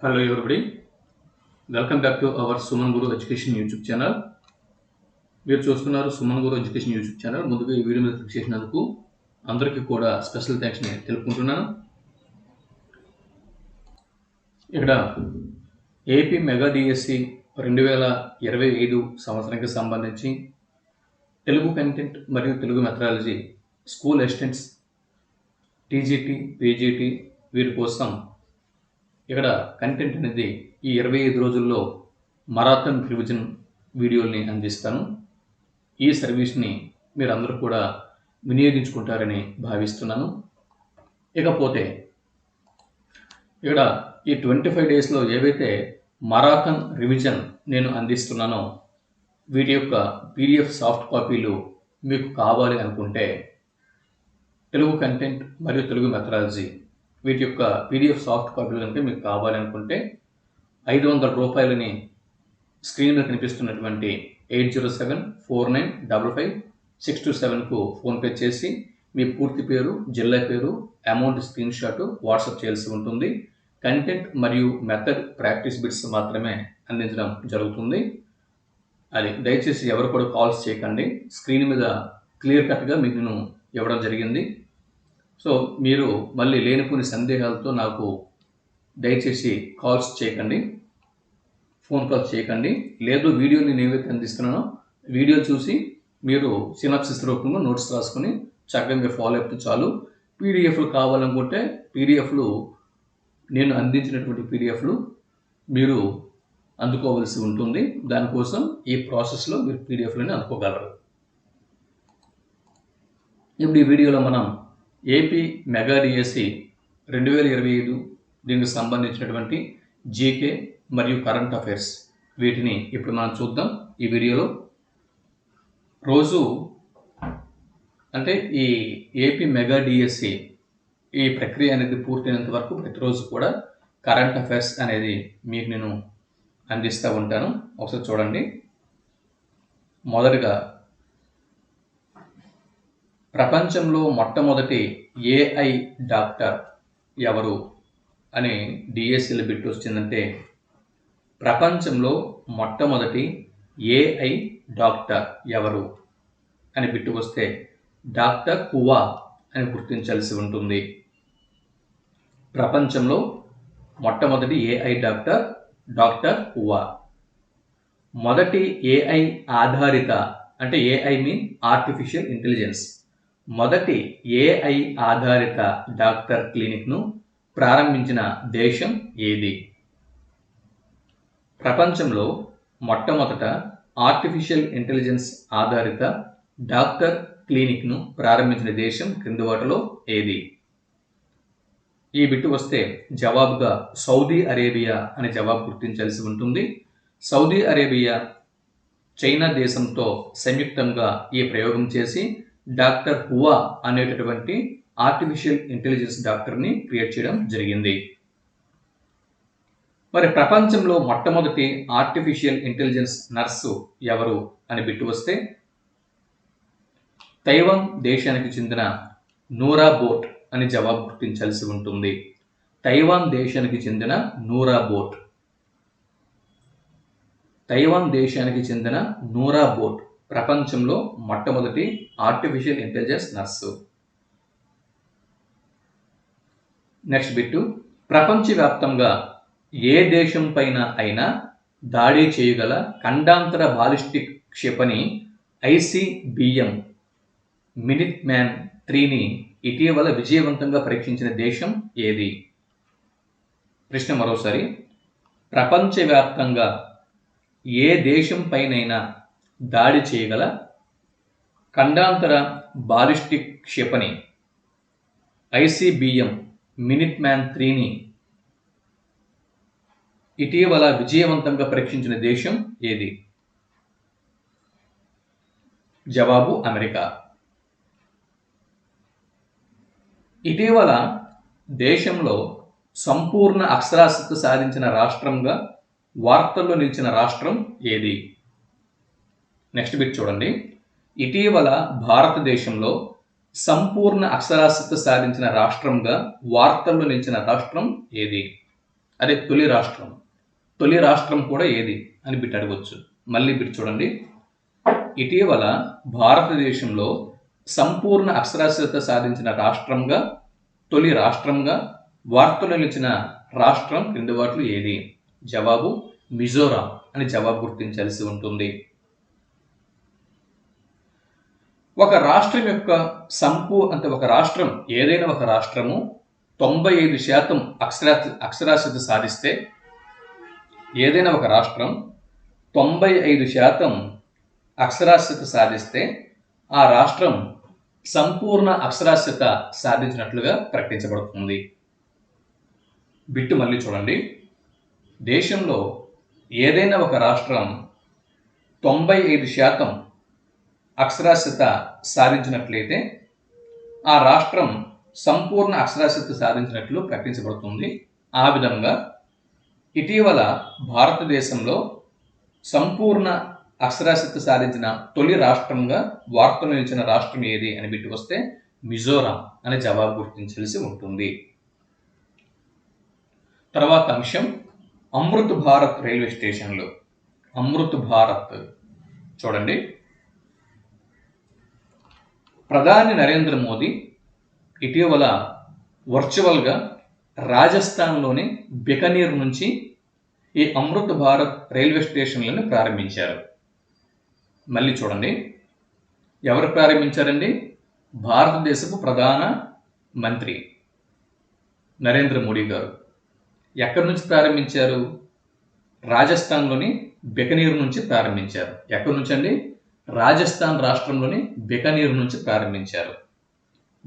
Hello everybody welcome back to our Suman Guru education YouTube channel మీరు చూస్తున్నారు Suman Guru education YouTube channel ముందుగా ఈ video మీద click చేసినందుకు అందరికీ కూడా స్పెషల్ థ్యాంక్స్ని తెలుపుకుంటున్నాను. ఇక్కడ ఏపీ మెగా డిఎస్సి రెండు వేల ఇరవై ఐదు సంవత్సరానికి సంబంధించి తెలుగు కంటెంట్ మరియు Telugu methodology school assistants TGT PGT వీరి కోసం ఇక్కడ కంటెంట్ అనేది ఈ ఇరవై ఐదు రోజుల్లో మరాథన్ రివిజన్ వీడియోల్ని అందిస్తాను. ఈ సర్వీస్ని మీరు అందరూ కూడా వినియోగించుకుంటారని భావిస్తున్నాను. ఇకపోతే ఇక్కడ ఈ ట్వంటీ ఫైవ్ డేస్లో ఏవైతే మరాథన్ రివిజన్ నేను అందిస్తున్నానో వీటి యొక్క పీడిఎఫ్ సాఫ్ట్ కాపీలు మీకు కావాలి అనుకుంటే తెలుగు కంటెంట్ మరియు తెలుగు మెథడాలజీ వీటి యొక్క పీడిఎఫ్ సాఫ్ట్ కాపీలు కనుక మీకు కావాలనుకుంటే ఐదు వందల రూపాయలని స్క్రీన్ మీద కనిపిస్తున్నటువంటి eight zero seven four nine double five six two సెవెన్కు PhonePe చేసి మీ పూర్తి పేరు జిల్లా పేరు అమౌంట్ స్క్రీన్ షాట్ వాట్సాప్ చేయాల్సి ఉంటుంది. కంటెంట్ మరియు మెథడ్ ప్రాక్టీస్ బిట్స్ మాత్రమే అందించడం జరుగుతుంది. అది దయచేసి ఎవరు కూడా కాల్స్ చేయకండి. స్క్రీన్ మీద క్లియర్ కట్గా మీకు నేను ఇవ్వడం జరిగింది. సో మీరు మళ్ళీ లేనిపోని సందేహాలతో నాకు దయచేసి కాల్స్ చేయకండి ఫోన్ కాల్స్ చేయకండి. లేదు వీడియో నేను ఏవైతే అందిస్తున్నానో వీడియో చూసి మీరు సినాప్సిస్ రూపంలో నోట్స్ రాసుకొని చక్కగా ఫాలో అయితే చాలు. పీడిఎఫ్లు కావాలనుకుంటే పీడిఎఫ్లు నేను అందించినటువంటి పీడిఎఫ్లు మీరు అందుకోవలసి ఉంటుంది. దానికోసం ఈ ప్రాసెస్లో మీరు పీడిఎఫ్లని అందుకోగలరు. ఇప్పుడు ఈ వీడియోలో మనం ఏపీ మెగా డిఎస్సి రెండు వేల ఇరవై ఐదు దీనికి సంబంధించినటువంటి జీకే మరియు కరెంట్ అఫైర్స్ వీటిని ఇప్పుడు మనం చూద్దాం ఈ వీడియోలో. రోజు అంటే ఈ ఏపీ మెగా డిఎస్సి ఈ ప్రక్రియ అనేది పూర్తయినంత వరకు ప్రతిరోజు కూడా కరెంట్ అఫైర్స్ అనేది మీకు నేను అందిస్తూ ఉంటాను. ఒకసారి చూడండి. మొదటగా ప్రపంచంలో మొట్టమొదటి ఏఐ డాక్టర్ ఎవరు అని డిఎస్సిలో బిట్ వచ్చిందంటే ప్రపంచంలో మొట్టమొదటి ఏఐ డాక్టర్ ఎవరు అని బిట్టు వస్తే డాక్టర్ కువా అని గుర్తించాల్సి ఉంటుంది. ప్రపంచంలో మొట్టమొదటి ఏఐ డాక్టర్ డాక్టర్ కువా. మొదటి ఏఐ ఆధారిత అంటే ఏఐ మీన్ ఆర్టిఫిషియల్ ఇంటెలిజెన్స్. మొదటి ఏఐ ఆధారిత డాక్టర్ క్లినిక్ను ప్రారంభించిన దేశం ఏది? ప్రపంచంలో మొట్టమొదట ఆర్టిఫిషియల్ ఇంటెలిజెన్స్ ఆధారిత డాక్టర్ క్లినిక్ను ప్రారంభించిన దేశం క్రింది వాటిలో ఏది? ఈ బిట్టు వస్తే జవాబుగా సౌదీ అరేబియా అనే జవాబు గుర్తించాల్సి ఉంటుంది. సౌదీ అరేబియా చైనా దేశంతో సంయుక్తంగా ఈ ప్రయోగం చేసి డాక్టర్ హువా అనేటటువంటి ఆర్టిఫిషియల్ ఇంటెలిజెన్స్ డాక్టర్ని క్రియేట్ చేయడం జరిగింది. మరి ప్రపంచంలో మొట్టమొదటి ఆర్టిఫిషియల్ ఇంటెలిజెన్స్ నర్సు ఎవరు అని బిట్టు వస్తే తైవాన్ దేశానికి చెందిన నూరా బోట్ అని జవాబు గుర్తించాల్సి ఉంటుంది. తైవాన్ దేశానికి చెందిన నూరా బోట్. తైవాన్ దేశానికి చెందిన నూరా బోట్ ప్రపంచంలో మొట్టమొదటి artificial intelligence nurse next bit ప్రపంచవ్యాప్తంగా ఏ దేశం పైన అయినా దాడి చేయగల ఖండాంతర బాలిస్టిక్ క్షిపణి ఐసిబిఎం మినిట్ మ్యాన్ త్రీని ఇటీవల విజయవంతంగా పరీక్షించిన దేశం ఏది? ప్రశ్న మరోసారి. ప్రపంచవ్యాప్తంగా ఏ దేశం పైనైనా దాడి చేయగల ఖండాంతర బాలిస్టిక్ క్షిపణి ఐసిబిఎం మినిట్ మ్యాన్ త్రీని ఇటీవల విజయవంతంగా పరీక్షించిన దేశం ఏది? జవాబు అమెరికా. ఇటీవల దేశంలో సంపూర్ణ అక్షరాస్యత సాధించిన రాష్ట్రంగా వార్తల్లో నిలిచిన రాష్ట్రం ఏది? నెక్స్ట్ బిట్ చూడండి. ఇటీవల భారతదేశంలో సంపూర్ణ అక్షరాస్యత సాధించిన రాష్ట్రంగా వార్తల్లో నిలిచిన రాష్ట్రం ఏది? అదే తొలి రాష్ట్రం. తొలి రాష్ట్రం కూడా ఏది అని బిట్ అడగవచ్చు మళ్ళీ బిట్ చూడండి. ఇటీవల భారతదేశంలో సంపూర్ణ అక్షరాస్యత సాధించిన రాష్ట్రంగా తొలి రాష్ట్రంగా వార్తలు నిలిచిన రాష్ట్రం క్రింది వాటిలో ఏది? జవాబు మిజోరాం అని జవాబు గుర్తించాల్సి ఉంటుంది. ఒక రాష్ట్రం యొక్క సంపూ అంటే ఒక రాష్ట్రం ఏదైనా ఒక రాష్ట్రము తొంభై ఐదు శాతం అక్షరా అక్షరాస్యత సాధిస్తే ఏదైనా ఒక రాష్ట్రం తొంభై ఐదు శాతం అక్షరాస్యత సాధిస్తే ఆ రాష్ట్రం సంపూర్ణ అక్షరాస్యత సాధించినట్లుగా ప్రకటించబడుతుంది. బిట్టు మళ్ళీ చూడండి. దేశంలో ఏదైనా ఒక రాష్ట్రం తొంభై ఐదు శాతం అక్షరాస్యత సాధించినట్లయితే ఆ రాష్ట్రం సంపూర్ణ అక్షరాస్యత సాధించినట్లు ప్రకటించబడుతుంది. ఆ విధంగా ఇటీవల భారతదేశంలో సంపూర్ణ అక్షరాస్యత సాధించిన తొలి రాష్ట్రంగా వార్తలు నిలిచిన రాష్ట్రం ఏది అని బిట్టి వస్తే మిజోరాం అనే జవాబు గుర్తించాల్సి ఉంటుంది. తర్వాత అంశం అమృత్ భారత్ రైల్వే స్టేషన్లు. అమృత్ భారత్ చూడండి. ప్రధాని నరేంద్ర మోదీ ఇటీవల వర్చువల్గా రాజస్థాన్లోని బికనీర్ నుంచి ఈ అమృత్ భారత్ రైల్వే స్టేషన్లను ప్రారంభించారు. మళ్ళీ చూడండి. ఎవరు ప్రారంభించారండి? భారతదేశపు ప్రధాన మంత్రి నరేంద్ర మోడీ గారు. ఎక్కడి నుంచి ప్రారంభించారు? రాజస్థాన్లోని బికనీర్ నుంచి ప్రారంభించారు. ఎక్కడి నుంచి అండి రాజస్థాన్ రాష్ట్రంలోని బికనీర్ నుంచి ప్రారంభించారు.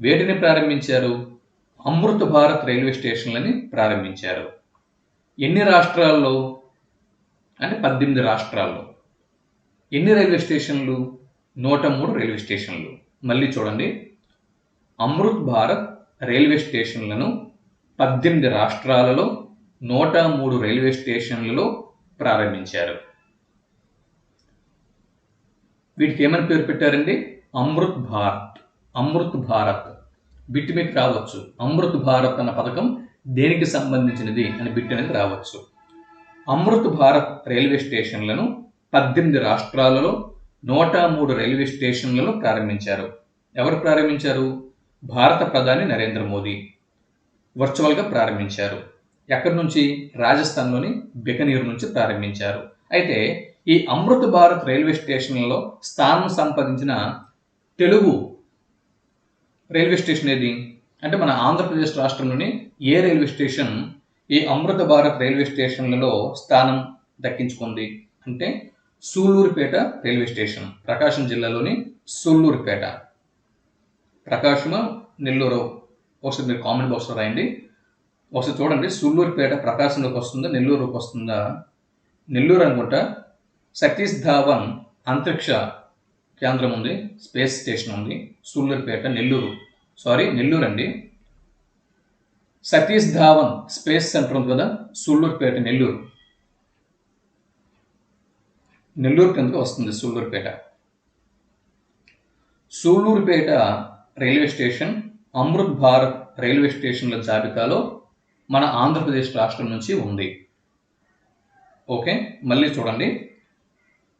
వేటిని ప్రారంభించారు? అమృత్ భారత్ రైల్వే స్టేషన్లని ప్రారంభించారు. ఎన్ని రాష్ట్రాల్లో? అంటే పద్దెనిమిది రాష్ట్రాల్లో. ఎన్ని రైల్వే స్టేషన్లు? నూట మూడు రైల్వే స్టేషన్లు. మళ్ళీ చూడండి. అమృత్ భారత్ రైల్వే స్టేషన్లను పద్దెనిమిది రాష్ట్రాలలో నూట మూడు రైల్వే స్టేషన్లలో ప్రారంభించారు. వీటికి ఏమని పేరు పెట్టారండి? అమృత్ భారత్. అమృత్ భారత్. బిట్ మీకు రావచ్చు. అమృత్ భారత్ అన్న పథకం దేనికి సంబంధించినది అని బిట్ అనేది రావచ్చు. అమృత్ భారత్ రైల్వే స్టేషన్లను పద్దెనిమిది రాష్ట్రాలలో నూట మూడు రైల్వే స్టేషన్లలో ప్రారంభించారు. ఎవరు ప్రారంభించారు? భారత ప్రధాని నరేంద్ర మోదీ. వర్చువల్గా ప్రారంభించారు. ఎక్కడి నుంచి? రాజస్థాన్లోని బికనీర్ నుంచి ప్రారంభించారు. అయితే ఈ అమృత్ భారత్ రైల్వే స్టేషన్లో స్థానం సంపాదించిన తెలుగు రైల్వే స్టేషన్ ఏది? అంటే మన ఆంధ్రప్రదేశ్ రాష్ట్రంలోని ఏ రైల్వే స్టేషన్ ఈ అమృత భారత్ రైల్వే స్టేషన్లలో స్థానం దక్కించుకుంది? అంటే సూళ్ళూరుపేట రైల్వే స్టేషన్ ప్రకాశం జిల్లాలోని సూళ్ళూరుపేట. ప్రకాశము నెల్లూరు. ఒకసారి మీరు కామెంట్ బాక్స్లో రాయండి. ఒకసారి చూడండి సూళ్ళూరుపేట ప్రకాశంలోకి వస్తుందా నెల్లూరుకి వస్తుందా? నెల్లూరు అనుకుంటా సతీష్ ధావన్ అంతరిక్ష కేంద్రం ఉంది స్పేస్ స్టేషన్ ఉంది సూళ్ళూరుపేట నెల్లూరు. సారీ నెల్లూరు అండి. సతీష్ ధావన్ స్పేస్ సెంటర్ ఉంది కదా సూళ్ళూరుపేట నెల్లూరు. నెల్లూరు కిందకి వస్తుంది Sullurpeta. Sullurpeta railway station Amrit Bharat railway స్టేషన్ల జాబితాలో మన ఆంధ్రప్రదేశ్ రాష్ట్రం నుంచి ఉంది. ఓకే మళ్ళీ చూడండి.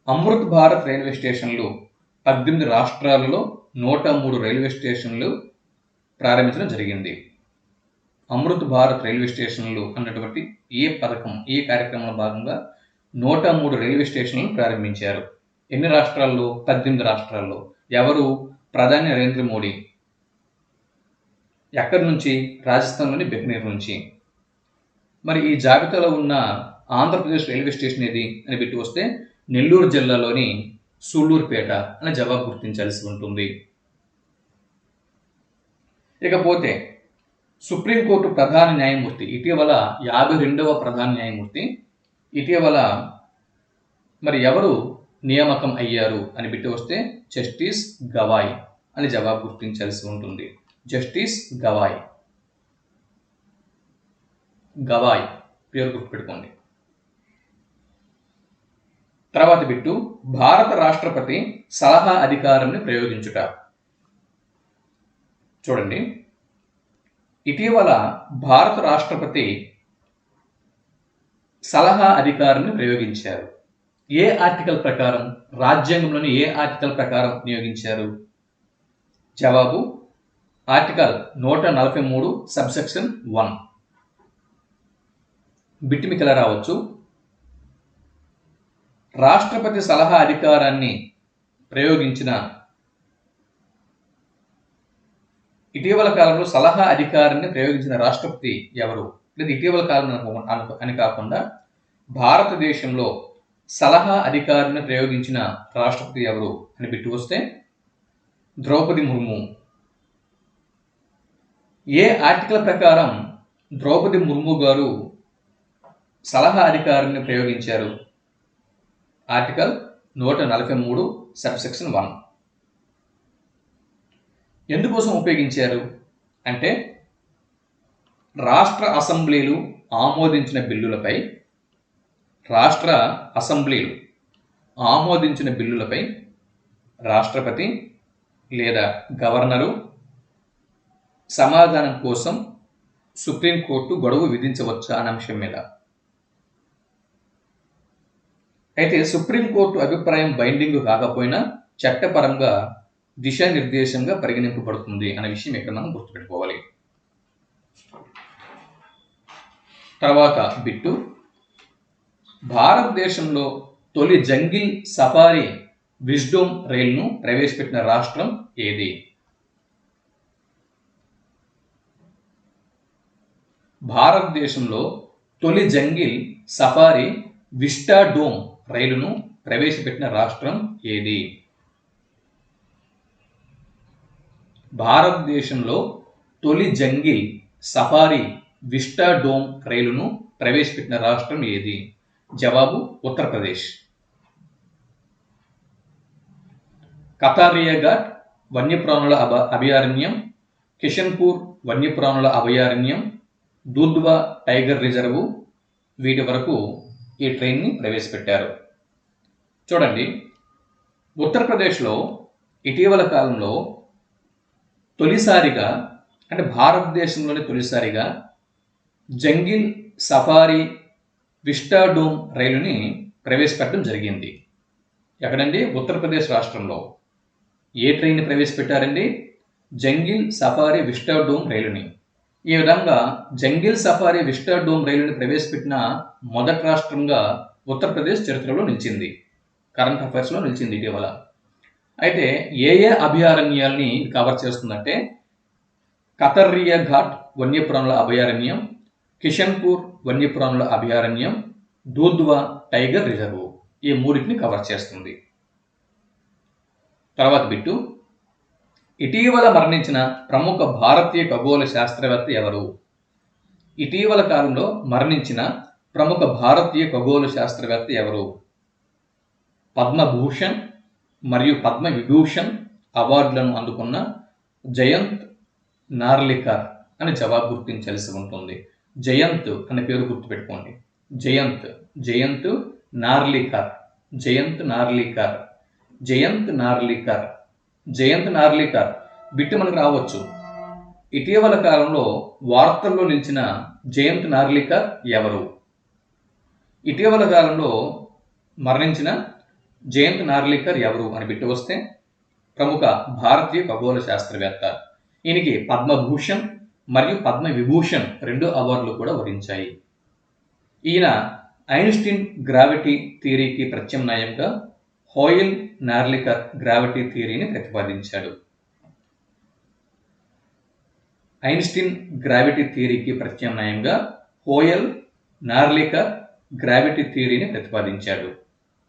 అమృత్ భారత్ రైల్వే స్టేషన్లు పద్దెనిమిది రాష్ట్రాలలో నూట మూడు రైల్వే స్టేషన్లు ప్రారంభించడం జరిగింది. అమృత్ భారత్ రైల్వే స్టేషన్లు అన్నటువంటి ఏ పథకం ఏ కార్యక్రమంలో భాగంగా నూట మూడు రైల్వే స్టేషన్లను ప్రారంభించారు. ఎన్ని రాష్ట్రాల్లో? పద్దెనిమిది రాష్ట్రాల్లో. ఎవరు? ప్రధాని నరేంద్ర మోడీ. ఎక్కడి నుంచి? రాజస్థాన్లోని బికనీర్ నుంచి. మరి ఈ జాబితాలో ఉన్న ఆంధ్రప్రదేశ్ రైల్వే స్టేషన్ ఏది అని పెట్టి వస్తే నెల్లూరు జిల్లాలోని సూళ్ళూరుపేట అనే జవాబు గుర్తించాల్సి ఉంటుంది. ఇకపోతే సుప్రీంకోర్టు ప్రధాన న్యాయమూర్తి ఇటీవల యాభై రెండవ ప్రధాన న్యాయమూర్తి ఇటీవల మరి ఎవరు నియామకం అయ్యారు అని పెట్టి వస్తే జస్టిస్ గవాయ్ అని జవాబు గుర్తించాల్సి ఉంటుంది. జస్టిస్ గవాయ్. గవాయ్ పేరు గుర్తుపెట్టుకోండి. తర్వాత బిట్టు భారత రాష్ట్రపతి సలహా అధికారాన్ని ప్రయోగించుట. చూడండి. ఇటీవల భారత రాష్ట్రపతి సలహా అధికారాన్ని ప్రయోగించారు. ఏ ఆర్టికల్ ప్రకారం? రాజ్యాంగంలోని ఏ ఆర్టికల్ ప్రకారం నియోగించారు? జవాబు ఆర్టికల్ నూట నలభై మూడు సబ్సెక్షన్ వన్. బిట్టి రావచ్చు? రాష్ట్రపతి సలహా అధికారాన్ని ప్రయోగించిన ఇటీవల కాలంలో సలహా అధికారాన్ని ప్రయోగించిన రాష్ట్రపతి ఎవరు? లేదా ఇటీవల కాలం అనుకో- అనుకో- అని కాకుండా భారతదేశంలో సలహా అధికారాన్ని ప్రయోగించిన రాష్ట్రపతి ఎవరు అని పెట్టి వస్తే ద్రౌపది ముర్ము. ఏ ఆర్టికల్ ప్రకారం ద్రౌపది ముర్ము గారు సలహా అధికారాన్ని ప్రయోగించారు? ఆర్టికల్ నూట నలభై మూడు సబ్సెక్షన్ వన్. ఎందుకోసం ఉపయోగించారు? అంటే రాష్ట్ర అసెంబ్లీలు ఆమోదించిన బిల్లులపై రాష్ట్ర అసెంబ్లీలు ఆమోదించిన బిల్లులపై రాష్ట్రపతి లేదా గవర్నరు సమాధానం కోసం సుప్రీంకోర్టు గొడవ విధించవచ్చా అనే అంశం మీద. అయితే సుప్రీంకోర్టు అభిప్రాయం బైండింగ్ కాకపోయినా చట్టపరంగా దిశానిర్దేశంగా పరిగణింపబడుతుంది అనే విషయం ఇక్కడ మనం గుర్తుపెట్టుకోవాలి. తర్వాత బిట్టు భారతదేశంలో తొలి జంగిల్ సఫారీ విజ్డోమ్ రైల్ను ప్రవేశపెట్టిన రాష్ట్రం ఏది? భారతదేశంలో తొలి జంగిల్ సఫారీ విస్టాడోమ్ రైలును ప్రవేశపెట్టిన రాష్ట్రం ఏది? భారతదేశంలో తొలి జంగిల్ సఫారీ విస్టాడోమ్ రైలును ప్రవేశపెట్టిన రాష్ట్రం ఏది? జవాబు ఉత్తరప్రదేశ్. కతారియా ఘాట్ వన్యప్రాణుల అభ అభయారణ్యం కిషన్పూర్ వన్యప్రాణుల అభయారణ్యం దూద్వా టైగర్ రిజర్వు వీటి వరకు ఈ ట్రైన్ని ప్రవేశపెట్టారు. చూడండి. ఉత్తరప్రదేశ్లో ఇటీవల కాలంలో తొలిసారిగా అంటే భారతదేశంలోని తొలిసారిగా జంగిల్ సఫారీ విస్టాడోమ్ రైలుని ప్రవేశపెట్టడం జరిగింది. ఎక్కడండి? ఉత్తరప్రదేశ్ రాష్ట్రంలో. ఏ ట్రైన్ని ప్రవేశపెట్టారండి? జంగిల్ సఫారీ విస్టాడోమ్ రైలుని. ఈ విధంగా జంగిల్ సఫారీ విస్టర్ డోమ్ రైలుని ప్రవేశపెట్టిన మొదటి రాష్ట్రంగా ఉత్తరప్రదేశ్ చరిత్రలో నిలిచింది. కరెంట్ అఫైర్స్లో నిలిచింది ఇటీవల. అయితే ఏ ఏ అభయారణ్యాల్ని కవర్ చేస్తుందంటే కతర్రియా ఘాట్ వన్యప్రాణుల అభయారణ్యం కిషన్పూర్ వన్యప్రాణుల అభయారణ్యం దూద్వా టైగర్ రిజర్వ్ ఈ మూడింటిని కవర్ చేస్తుంది. తర్వాత బిట్టు ఇటీవల మరణించిన ప్రముఖ భారతీయ ఖగోళ శాస్త్రవేత్త ఎవరు? ఇటీవల కాలంలో మరణించిన ప్రముఖ భారతీయ ఖగోళ శాస్త్రవేత్త ఎవరు? పద్మభూషణ్ మరియు పద్మ విభూషణ్ అవార్డులను అందుకున్న జయంత్ నార్లికర్ అని జవాబు గుర్తించాల్సి ఉంటుంది. జయంత్ అనే పేరు గుర్తుపెట్టుకోండి. జయంత్ జయంత్ నార్లికర్ జయంత్ నార్లికర్ జయంత్ నార్లికర్. జయంత్ నార్లికర్ బిట్టు మనకు రావచ్చు. ఇటీవల కాలంలో వార్తల్లో నిలిచిన జయంత్ నార్లికర్ ఎవరు? ఇటీవల కాలంలో మరణించిన జయంత్ నార్లికర్ ఎవరు అని బిట్టు వస్తే ప్రముఖ భారతీయ ఖగోళ శాస్త్రవేత్త. ఈయనకి పద్మభూషణ్ మరియు పద్మ విభూషణ్ రెండు అవార్డులు కూడా వరించాయి. ఈయన ఐన్స్టీన్ గ్రావిటీ థియరీకి ప్రత్యామ్నాయంగా హోయిల్ నార్లిక గ్రావిటీ థియరీని ప్రతిపాదించాడు. ఐన్స్టీన్ గ్రావిటీ థియరీకి ప్రత్యామ్నాయంగా హోయల్ నార్లిక గ్రావిటీ థియరీని ప్రతిపాదించాడు.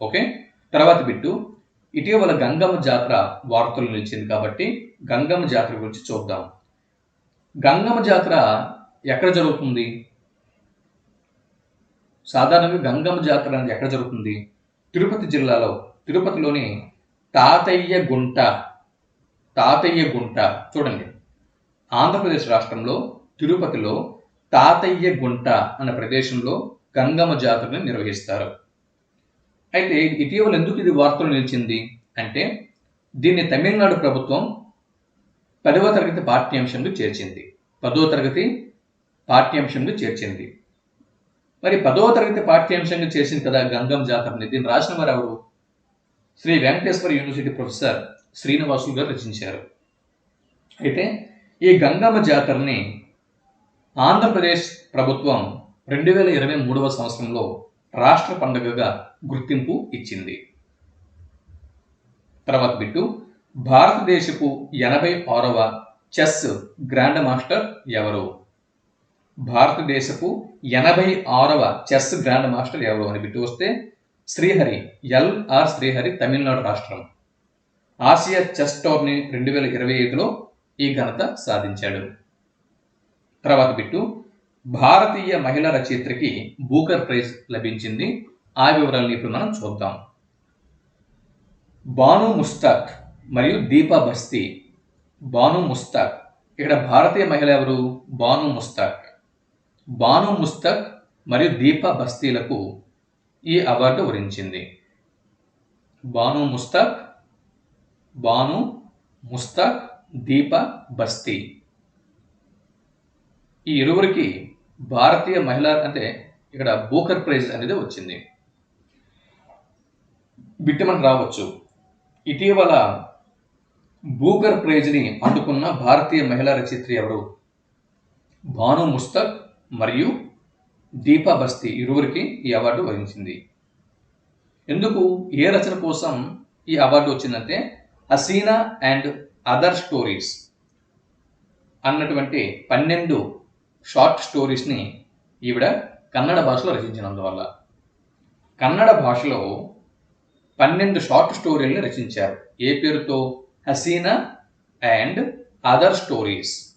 ఓకే? తర్వాత బిట్టు ఇటీవల గంగమ్మ జాతర వార్తలు నిలిచింది కాబట్టి గంగమ్మ జాతర గురించి చూద్దాం. గంగమ్మ జాతర ఎక్కడ జరుగుతుంది? సాధారణంగా గంగమ్మ జాతర అనేది ఎక్కడ జరుగుతుంది? తిరుపతి జిల్లాలో. తిరుపతిలోని తాతయ్య గుంట తాతయ్య గుంట చూడండి. ఆంధ్రప్రదేశ్ రాష్ట్రంలో తిరుపతిలో తాతయ్య గుంట అన్న ప్రదేశంలో గంగమ్మ జాతరను నిర్వహిస్తారు. అయితే ఇటీవల ఎందుకు ఇది వార్తలు నిలిచింది అంటే దీన్ని తమిళనాడు ప్రభుత్వం పదవ తరగతి పాఠ్యాంశంలో చేర్చింది. పదో తరగతి పాఠ్యాంశంలో చేర్చింది. మరి పదవ తరగతి పాఠ్యాంశంగా చేసింది కదా గంగం జాతరని? దీన్ని రాసిన వారు ఎవరు? శ్రీ వెంకటేశ్వర యూనివర్సిటీ ప్రొఫెసర్ శ్రీనివాసులు గారు రచించారు. అయితే ఈ గంగమ్మ జాతరని ఆంధ్రప్రదేశ్ ప్రభుత్వం రెండు వేల ఇరవై మూడవ సంవత్సరంలో రాష్ట్ర పండుగగా గుర్తింపు ఇచ్చింది. తర్వాత బిట్టు భారతదేశపు ఎనభై ఆరవ చెస్ గ్రాండ్ మాస్టర్ ఎవరు? భారతదేశపు ఎనభై ఆరవ చెస్ గ్రాండ్ మాస్టర్ ఎవరు అని బిట్టు వస్తే శ్రీహరి ఎల్ఆర్ శ్రీహరి తమిళనాడు రాష్ట్రం. ఆసియా చెస్ టోర్నీ రెండు వేల ఇరవై ఐదులో ఈ ఘనత సాధించాడు. తర్వాత బిట్టు భారతీయ మహిళా రచయిత్రికి బూకర్ ప్రైజ్ లభించింది. ఆ వివరాలను ఇప్పుడు మనం చూద్దాం. బాను ముస్తాక్ మరియు దీపా బస్తీ. బాను ముస్తాక్. ఇక్కడ భారతీయ మహిళ ఎవరు? బాను ముస్తాక్. బాను ముస్తాక్ మరియు దీపా బస్తీలకు ఈ అవార్డు వరించింది. బాను ముస్తాక్ బాను ముస్తాక్ దీప బస్తీ. ఈ ఇరువురికి భారతీయ మహిళ అంటే ఇక్కడ బూకర్ ప్రైజ్ అనేది వచ్చింది. బిట్టమని రావచ్చు. ఇటీవల బూకర్ ప్రైజ్ని అందుకున్న భారతీయ మహిళా రచయిత్రి ఎవరు? భాను ముస్తక్ మరియు దీపా బస్తీ ఇరువురికి ఈ అవార్డు వహించింది. ఎందుకు ఏ రచన కోసం ఈ అవార్డు వచ్చిందంటే అసీనా అండ్ అదర్ స్టోరీస్ అన్నటువంటి పన్నెండు షార్ట్ స్టోరీస్ని ఈవిడ కన్నడ భాషలో రచించినందువల్ల. కన్నడ భాషలో పన్నెండు షార్ట్ స్టోరీల్ని రచించారు. ఏ పేరుతో? Haseena and other stories.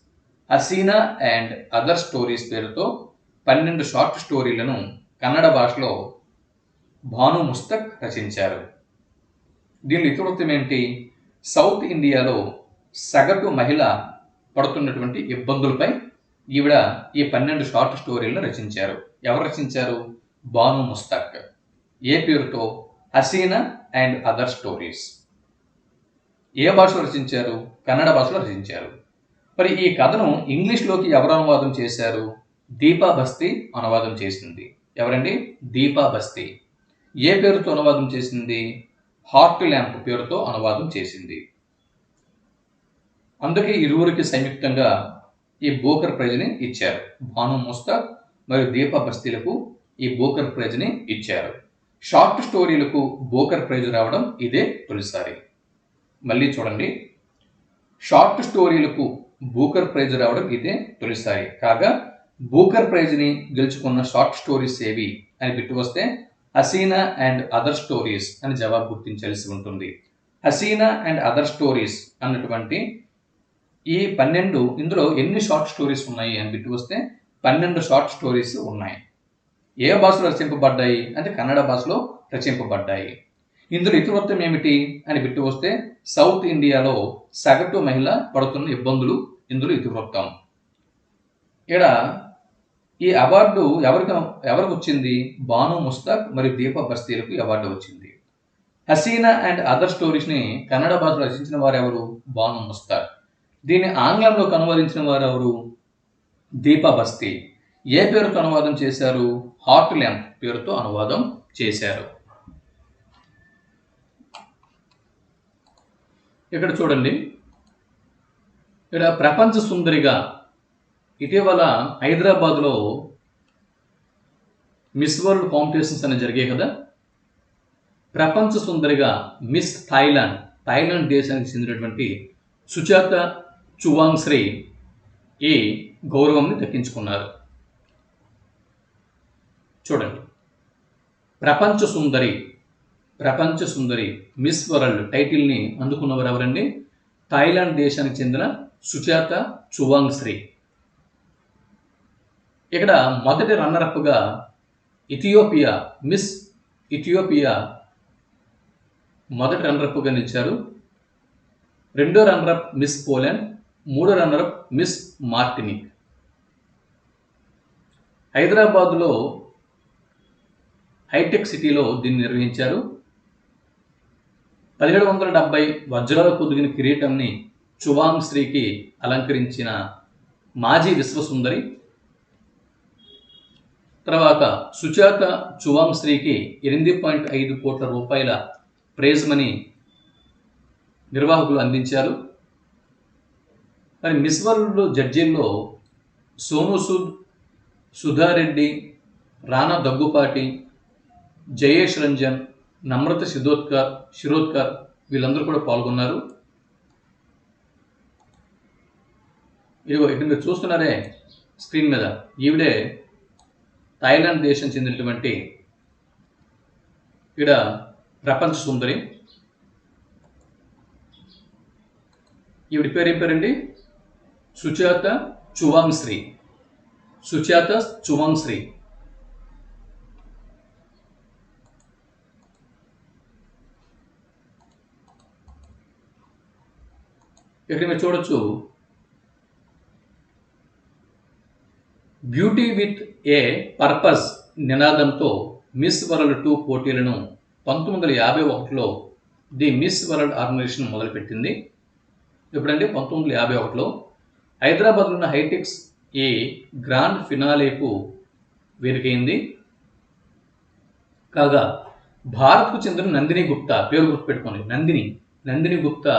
Haseena and other stories పేరుతో పన్నెండు షార్ట్ స్టోరీలను కన్నడ భాషలో భాను ముస్తక్ రచించారు. దీని ఇతివృత్తం ఏంటి? సౌత్ ఇండియాలో సగటు మహిళ పడుతున్నటువంటి ఇబ్బందులపై ఈవిడ ఈ పన్నెండు షార్ట్ స్టోరీలను రచించారు. ఎవరు రచించారు? బాను ముస్తక్. ఏ పేరుతో? Haseena and other stories. ఏ భాషలో రచించారు? కన్నడ భాషలో రచించారు. మరి ఈ కథను ఇంగ్లీష్లోకి ఎవరు అనువాదం చేశారు? దీపా బస్తీ అనువాదం చేసింది. ఎవరండి? దీపా బస్తీ ఏ పేరుతో అనువాదం చేసింది? హార్ట్ ల్యాంప్ పేరుతో అనువాదం చేసింది. అందుకే ఇరువురికి సంయుక్తంగా ఈ బోకర్ ప్రైజ్ని ఇచ్చారు. భాను ముస్తాక్ మరియు దీపా బస్తీలకు ఈ బోకర్ ప్రైజ్ని ఇచ్చారు. షార్ట్ స్టోరీలకు బోకర్ ప్రైజ్ రావడం ఇదే తొలిసారి. మళ్ళీ చూడండి. షార్ట్ స్టోరీలకు బూకర్ ప్రైజ్ రావడం ఇదే తొలిసారి. కాగా బూకర్ ప్రైజ్ని గెలుచుకున్న షార్ట్ స్టోరీస్ ఏవి అని బిట్టు వస్తే హసీనా అండ్ అదర్ స్టోరీస్ అని జవాబు గుర్తించాల్సి ఉంటుంది. హసీనా అండ్ అదర్ స్టోరీస్ అన్నటువంటి ఈ పన్నెండు ఇందులో ఎన్ని షార్ట్ స్టోరీస్ ఉన్నాయి అని బిట్టు వస్తే పన్నెండు షార్ట్ స్టోరీస్ ఉన్నాయి. ఏ భాషలో రచింపబడ్డాయి అంటే కన్నడ భాషలో రచింపబడ్డాయి. ఇందులో ఇతివృత్తం ఏమిటి అని బిట్టు వస్తే సౌత్ ఇండియాలో సగటు మహిళ పడుతున్న ఇబ్బందులు ఇందులో ఇతివృత్తం. ఇక్కడ ఈ అవార్డు ఎవరికి ఎవరికి వచ్చింది? బాను ముస్తాక్ మరియు దీప బస్తీలకు అవార్డు వచ్చింది. హసీనా అండ్ అదర్ స్టోరీస్ని కన్నడ భాషలో రచించిన వారు ఎవరు బాను ముస్తాక్. దీన్ని ఆంగ్లంలోకి అనువదించిన వారు ఎవరు దీప బస్తీ. ఏ పేరుతో అనువాదం చేశారు? హార్ట్ ల్యాంప్ పేరుతో అనువాదం చేశారు. ఇక్కడ చూడండి. ఇక్కడ ప్రపంచ సుందరిగా ఇటీవల హైదరాబాద్లో మిస్ వరల్డ్ కాంపిటీషన్స్ అనేవి జరిగాయి కదా. ప్రపంచ సుందరిగా మిస్ థాయిలాండ్ థాయిలాండ్ దేశానికి చెందినటువంటి సుజాత చువాంగ్ శ్రీ ఈ గౌరవంని దక్కించుకున్నారు. చూడండి. ప్రపంచ సుందరి ప్రపంచ సుందరి మిస్ వరల్డ్ టైటిల్ని అందుకున్నవారు ఎవరండి థాయిలాండ్ దేశానికి చెందిన సుజాత చువాంగ్ శ్రీ ఇక్కడ మొదటి రన్నరప్గా ఇథియోపియా మిస్ ఇథియోపియా మొదటి రన్నరప్గా నిలిచారు. రెండో రన్నరప్ మిస్ పోలాండ్ మూడో రన్నరప్ మిస్ మార్టినిక్. హైదరాబాద్లో హైటెక్ సిటీలో దీన్ని నిర్వహించారు. పదిహేడు వందల డెబ్బై వజ్రాల పొదిగిన కిరీటంని చువాంగ్ శ్రీకి అలంకరించిన మాజీ విశ్వసుందరి తర్వాత సుజాత చువాంగ్ శ్రీకి ఎనిమిది పాయింట్ ఐదు కోట్ల రూపాయల ప్రైజ్ మనీ నిర్వాహకులు అందించారు. మరి మిస్ వరల్డ్ జడ్జీల్లో సోను సూద్ సుధారెడ్డి రాణా దగ్గుపాటి జయేష్ రంజన్ నమ్రత శిదోత్కర్ శిరోద్కర్ వీళ్ళందరూ కూడా పాల్గొన్నారు. ఇదిగో ఇక్కడ మీరు చూస్తున్నారే స్క్రీన్ మీద. ఈవిడే థాయిలాండ్ దేశం చెందినటువంటి ఇక్కడ ప్రపంచ సుందరి. ఈవిడ పేరు ఏం పేరండి? సుచాత చువాంశ్రీ శ్రీ సుచాత చువాంగ్ శ్రీ ఇక్కడ మీరు చూడొచ్చు బ్యూటీ విత్ ఏ పర్పస్ నినాదంతో మిస్ వరల్డ్ టూ పోటీలను పంతొమ్మిది వందల యాభై ఒకటిలో ది మిస్ వరల్డ్ ఆర్గనైజేషన్ మొదలుపెట్టింది. ఎప్పుడంటే పంతొమ్మిది వందల యాభై ఒకటిలో హైదరాబాద్లో ఉన్న హైటెక్స్ ఈ గ్రాండ్ ఫినాలేకు వేరికైంది కాగా భారత్కు చెందిన నందిని గుప్తా పేరు గుర్తుపెట్టుకోండి నందిని. నందిని గుప్తా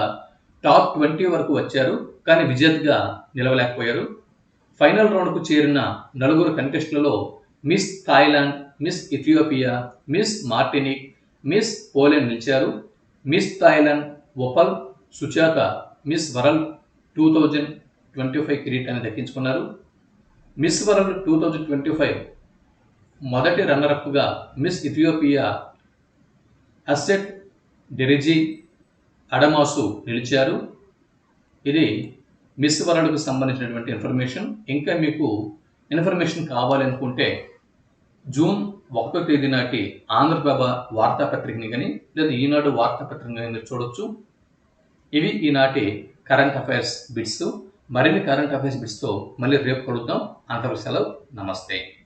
టాప్ ట్వంటీ వరకు వచ్చారు కానీ విజేతగా నిలవలేకపోయారు. ఫైనల్ రౌండ్కు చేరిన నలుగురు కంటెస్టులలో Miss Thailand Miss Ethiopia Miss Martinique Miss Poland నిలిచారు. Miss Thailand Opal Suchata Miss World two thousand twenty five కిరీటాన్ని దక్కించుకున్నారు. Miss World two thousand twenty five మొదటి రన్నరప్గా Miss Ethiopia Hasset Dereje Admassu నిలిచారు. ఇది మిస్ వరల్డ్కు సంబంధించినటువంటి ఇన్ఫర్మేషన్ ఇంకా మీకు information కావాలనుకుంటే జూన్ ఒకటో తేదీ నాటి ఆంధ్రప్రభ వార్తాపత్రికని కానీ లేదా ఈనాడు వార్తాపత్రికని కానీ మీరు చూడొచ్చు. ఇవి ఈనాటి కరెంట్ అఫైర్స్ బిట్స్ మరిన్ని కరెంట్ అఫైర్స్ బిట్స్తో మళ్ళీ రేపు కలుద్దాం. అంతవరకు సెలవు. నమస్తే.